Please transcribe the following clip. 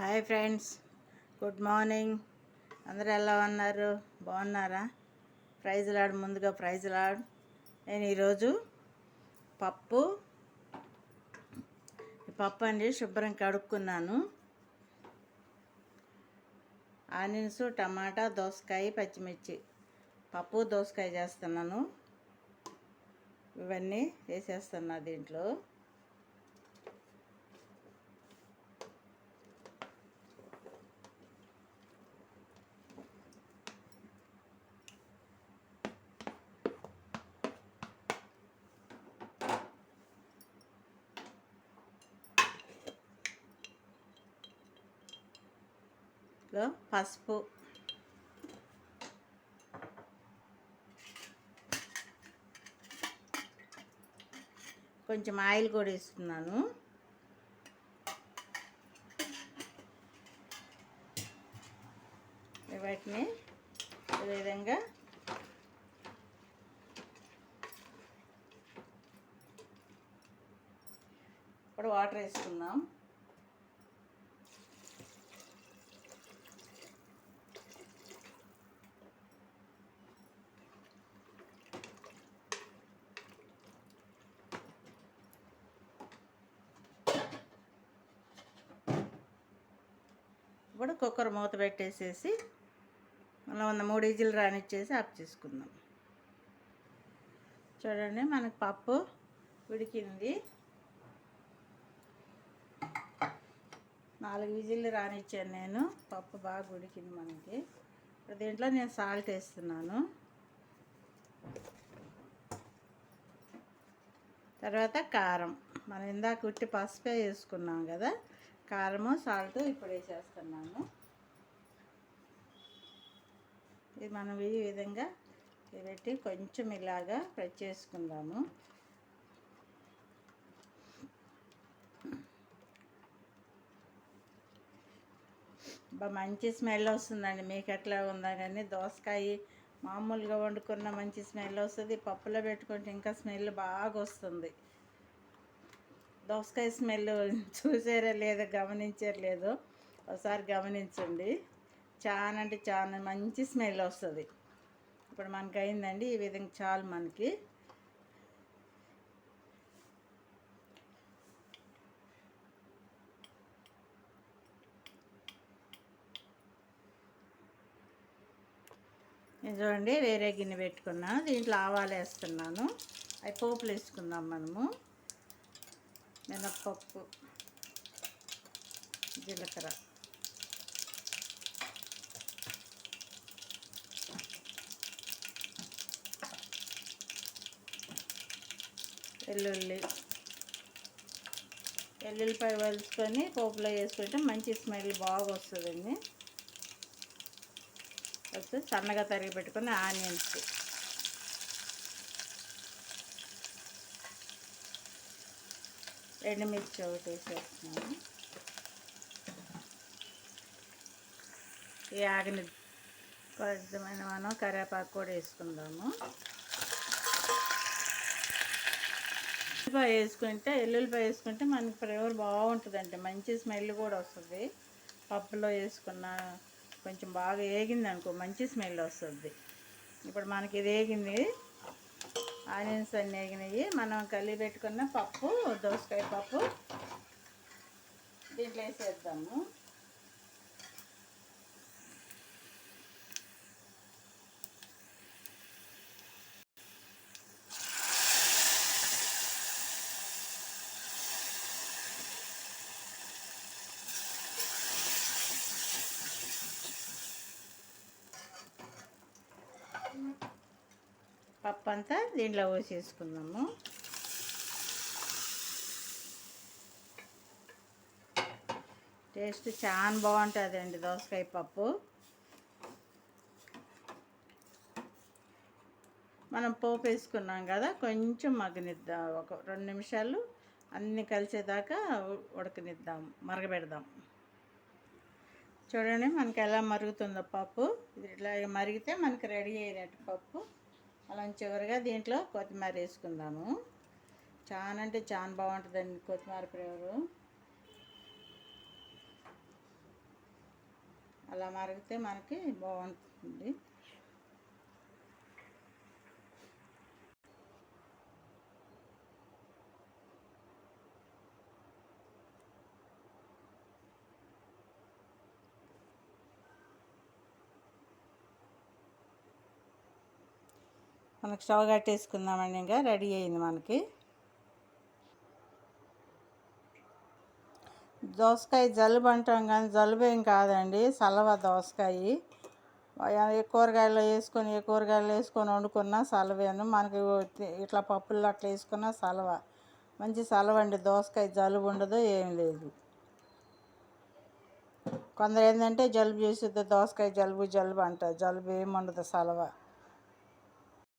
Hi friends. Good morning. అందరూ ఎలా ఉన్నారు? బాగున్నారా? ప్రైజ్ లాడు ముందుగా ప్రైజ్ లాడు. నేను ఈరోజు పప్పు పప్పు అండి శుభ్రం కడుక్కున్నాను. ఆనియన్స్ టమాటా దోసకాయ పచ్చిమిర్చి. పప్పు దోసకాయ చేస్తున్నాను. ఇవన్నీ వేసేస్తున్నా దీంట్లో. లో పసుపు. కొంచెం ఆయిల్ కూడా వేస్తున్నాను వాటిని ఈ విధంగా ఇప్పుడు వాటర్ వేసుకుందాం. ఇప్పుడు కుక్కర్ మూత పెట్టేసేసి మళ్ళీ వంద మూడు ఈజీలు రానిచ్చేసి ఆఫ్ చేసుకుందాం. చూడండి మనకు పప్పు ఉడికింది. నాలుగు విజిల్లు రానిచ్చాను నేను. పప్పు బాగా ఉడికింది మనకి. ఇప్పుడు దీంట్లో నేను సాల్ట్ వేస్తున్నాను. తర్వాత కారం. మనం ఇందాక ఉట్టి పసుపే వేసుకున్నాం కదా కారము సాల్ట్ ఇప్పుడు వేసేస్తున్నాము. ఇది మనం ఈ విధంగా పెట్టి కొంచెం ఇలాగా ఫ్రై చేసుకుందాము. మంచి స్మెల్ వస్తుందండి. మీకు ఎట్లా ఉందా కానీ దోసకాయ మామూలుగా వండుకున్న మంచి స్మెల్ వస్తుంది. పప్పులో పెట్టుకుంటే ఇంకా స్మెల్ బాగా వస్తుంది. దోసకాయ స్మెల్ చూసారా లేదో గమనించారు లేదో. ఒకసారి గమనించండి. చాలా అంటే చాలా మంచి స్మెల్ వస్తుంది. ఇప్పుడు మనకి అయిందండి ఈ విధంగా చాలు మనకి. చూడండి వేరే గిన్నె పెట్టుకున్నాను దీంట్లో ఆవాలు వేస్తున్నాను. అవి పోపులు వేసుకుందాం మనము. మినప్పప్పు జీలకర్ర. వెల్లుల్లి. వెల్లుల్లిపాయ వలుసుకొని పోపులో వేసుకుంటే మంచి స్మెల్ బాగా వస్తుందండి ఫస్ట్ సన్నగా తరిగి పెట్టుకుని ఆనియన్స్. ఎండుమిర్చి ఒకటి వేసేస్తున్నాను ఈ ఆగిన కొద్దిమైన మనం కరివేపాకు కూడా వేసుకుందాము. ఉల్లిపాయ వేసుకుంటే ఎల్లుల్లిపాయ వేసుకుంటే మనకి ఫ్లేవర్ బాగుంటుందండి. మంచి స్మెల్ కూడా వస్తుంది. పప్పులో వేసుకున్న కొంచెం బాగా వేగింది అనుకో మంచి స్మెల్ వస్తుంది. ఇప్పుడు మనకి ఇది వేగింది ఆనియన్స్ అన్నీ వేగినాయి మనం కలిపి పెట్టుకున్న పప్పు దోసకాయ పప్పు. దీంట్లో వేసేద్దాము. పప్పు అంతా దీంట్లో పోసేసుకుందాము. టేస్ట్ చాలా బాగుంటుంది అండి దోసకాయ పప్పు. మనం పోపు వేసుకున్నాం కదా కొంచెం మగ్గనిద్దాం. ఒక రెండు నిమిషాలు అన్నీ కలిసేదాకా ఉడకనిద్దాం మరగబెడదాం. చూడండి మనకి ఎలా మరుగుతుందో పప్పు. ఇది ఇట్లా మరిగితే మనకి రెడీ అయినట్టు పప్పు. అలా చివరిగా దీంట్లో కొత్తిమీర వేసుకుందాము. చాలా అంటే చాలా బాగుంటుందండి కొత్తిమీర ఫ్లేవరు. అలా మరిగితే మనకి బాగుంటుంది. మనకి స్టవ్ కట్టేసుకుందామండి ఇంకా. రెడీ అయింది మనకి. దోసకాయ జలుబు అంటాం కానీ జలుబు ఏం కాదండి. సలవ దోసకాయ. ఏ కూరగాయలు వేసుకొని ఏ కూరగాయలు వేసుకొని వండుకున్నా సలవేను మనకి ఇట్లా పప్పుల్లో అట్లా వేసుకున్నా సలవ. మంచి సలవ అండి. దోసకాయ జలుబు ఉండదు ఏం లేదు. కొందరు ఏంటంటే జలుబు చేసేది దోసకాయ జలుబు జలుబు అంటారు. జలుబు ఏమి ఉండదు సలవ.